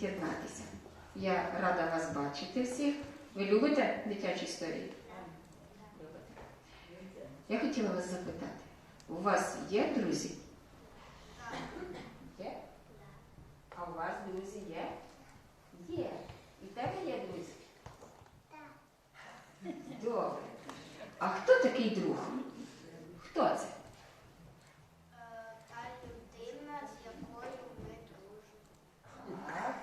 від'єднатися. Я рада вас бачити всіх. Ви любите дитячі історії? Я хотіла вас запитати, у вас є друзі? Є? А у вас друзі є? Є. І тебе є друзі? Так. Добре. А хто такий друг? Хто це? Та людина, з якою ми дружимо. Так.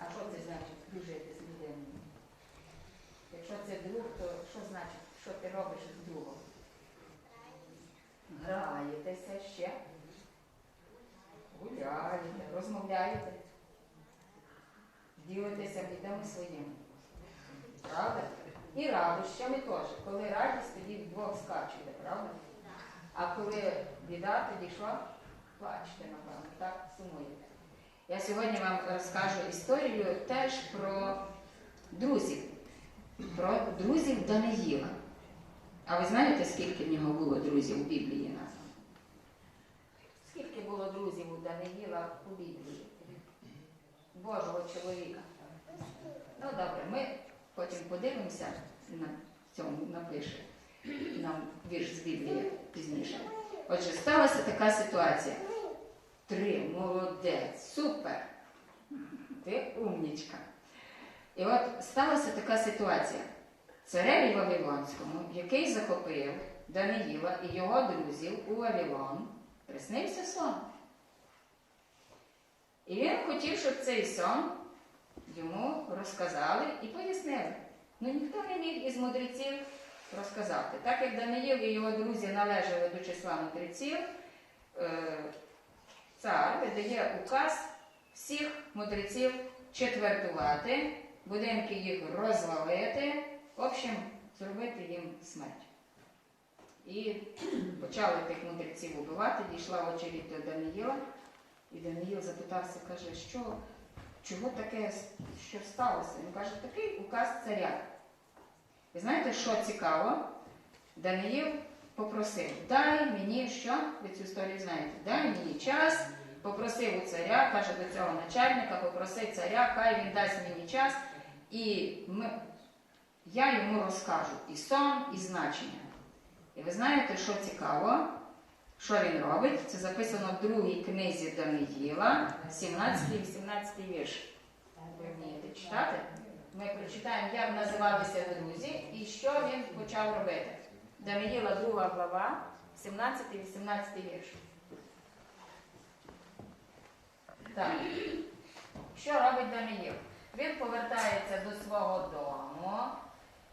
А що це значить дружити з людиною? Якщо це друг, то що значить, що ти робиш з другом? Граєтеся ще? Гуляєте, розмовляєте, ділитеся бідами своїми. Правда? І радощами теж. Коли радість, тоді вдвох скачете, правда? А коли біда, тоді що? Плачете, напевно, так сумуєте. Я сьогодні вам розкажу історію теж про друзів, про друзів Даниїла. А ви знаєте, скільки в нього було друзів у Біблії названо? Скільки було друзів у Даниїла у Біблії? Божого чоловіка. Ну добре, ми потім подивимося на цьому напише нам вірш з Біблії пізніше. Отже, сталася така ситуація. Три, молодець, супер. Ти умнічка. І от сталася така ситуація. Цареві Вавилонському, який захопив Даниїла і його друзів у Вавилон, приснився сон. І він хотів, щоб цей сон йому розказали і пояснили. Ну ніхто не міг із мудреців розказати. Так як Даниїл і його друзі належали до числа мудреців, е, цар видає указ всіх мудреців четвертувати, будинки їх розвалити, в общем, зробити їм смерть. І почали тих мудреців убивати, дійшла очередь до Даниїла, і Даниїл запитався, каже, що, чого таке, що сталося? Він каже, такий указ царя. І знаєте, що цікаво? Даниїл попросив, дай мені що? Ви цю історію знаєте, дай мені час, попросив у царя, каже до цього начальника, попросив царя, хай він дасть мені час, і ми, я йому розкажу і сон, і значення. І ви знаєте, що цікаво? Що він робить? Це записано в другій книзі Даниїла, 17-18 вірш. Ви вмієте читати? Ми прочитаємо, як називалися друзі і що він почав робити. Даниїла, друга глава, 17-18 вірш. Так. Що робить Даниїл? Він повертається до свого дому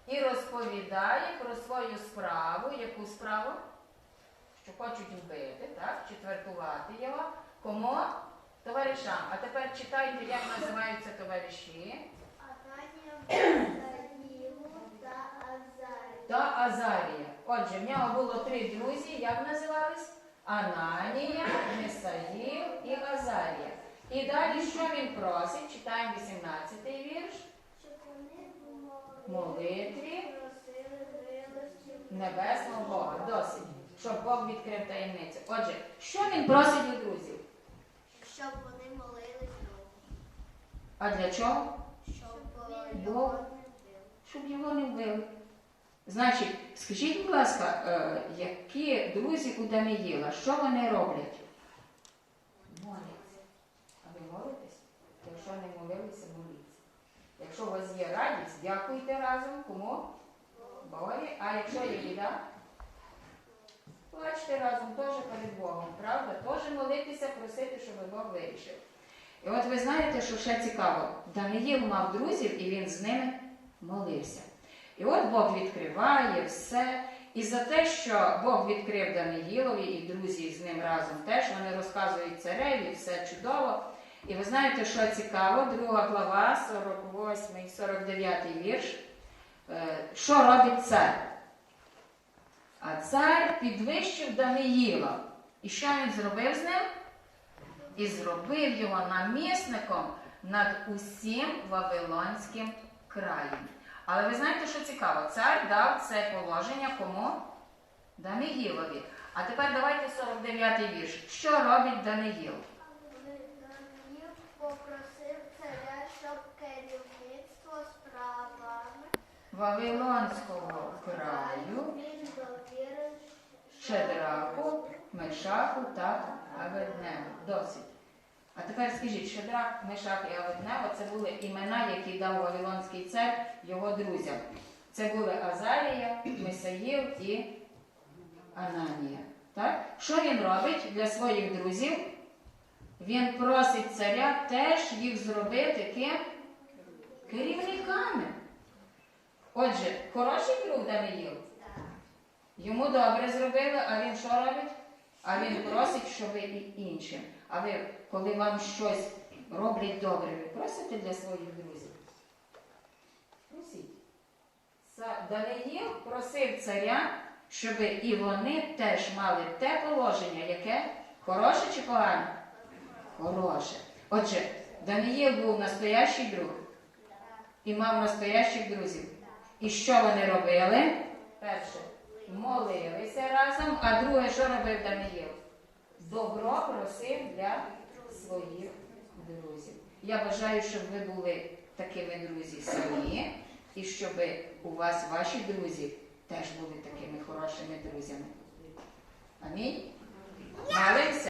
і розповідає про свою справу. Яку справу? Що хочуть вбити, так? четвертувати його. Кому? Товаришам. А тепер читайте, як називаються товариші. Та Азарія. Отже, в нього було три друзі, як називались? Ананія, Мисаїл і Азарія. І далі що він просить? Читаємо 18-й вірш. Щоб вони в Молитві. Небесного. Щоб Бог відкрив таємницю. Отже, що він просить у друзів? Щоб вони молились Богу. А для чого? Щоб Бог. його не вбив. Щоб його не вбили. Значить, скажіть, будь ласка, е, які друзі у Даниїла, що вони роблять? Моляться. А ви молитесь? Якщо не молилися, моліться. Якщо у вас є радість, дякуйте разом. Кому? Богові. А якщо є біда, плачте разом теж перед Богом, правда? Теж молитися, просити, щоб Бог вирішив. І от ви знаєте, що ще цікаво, Даниїл мав друзів і він з ними молився. І от Бог відкриває все. І за те, що Бог відкрив Даниїлові і друзі з ним разом теж, вони розказують цареві, все чудово. І ви знаєте, що цікаво, друга глава, 48 49 вірш. Е, Що робить цар? А цар підвищив Даниїла. І що він зробив з ним? І зробив його намісником над усім Вавилонським краєм. Але ви знаєте, що цікаво? Цар дав це положення кому? Даниїлові. А тепер давайте 49-й вірш. Що робить Даниїл? Даниїл попросив царя, щоб керівництво справами Вавилонського краю. Шедраку, Мешаху та Аведневу. Досить. А тепер скажіть, Шедрак, Мешах і Аведнево це були імена, які дав Вавилонський цар його друзям. Це були Азарія, Месаїл і Ананія. Так? Що він робить для своїх друзів? Він просить царя теж їх зробити ким? Керівниками. Отже, хороший друг Даниїл. Йому добре зробили, а він що робить? А він просить, що ви і іншим. А ви, коли вам щось роблять добре, ви просите для своїх друзів? Просіть. Даниїл просив царя, щоб і вони теж мали те положення, яке хороше чи погане? Хороше. Отже, Даниїл був настоящий друг і мав настоящих друзів. І що вони робили? Перше, молилися разом, а друге, що робив Даниїл? Добро просив для своїх друзів. Я бажаю, щоб ви були такими друзі самі, і щоб у вас ваші друзі теж були такими хорошими друзями. Амінь. Молимося.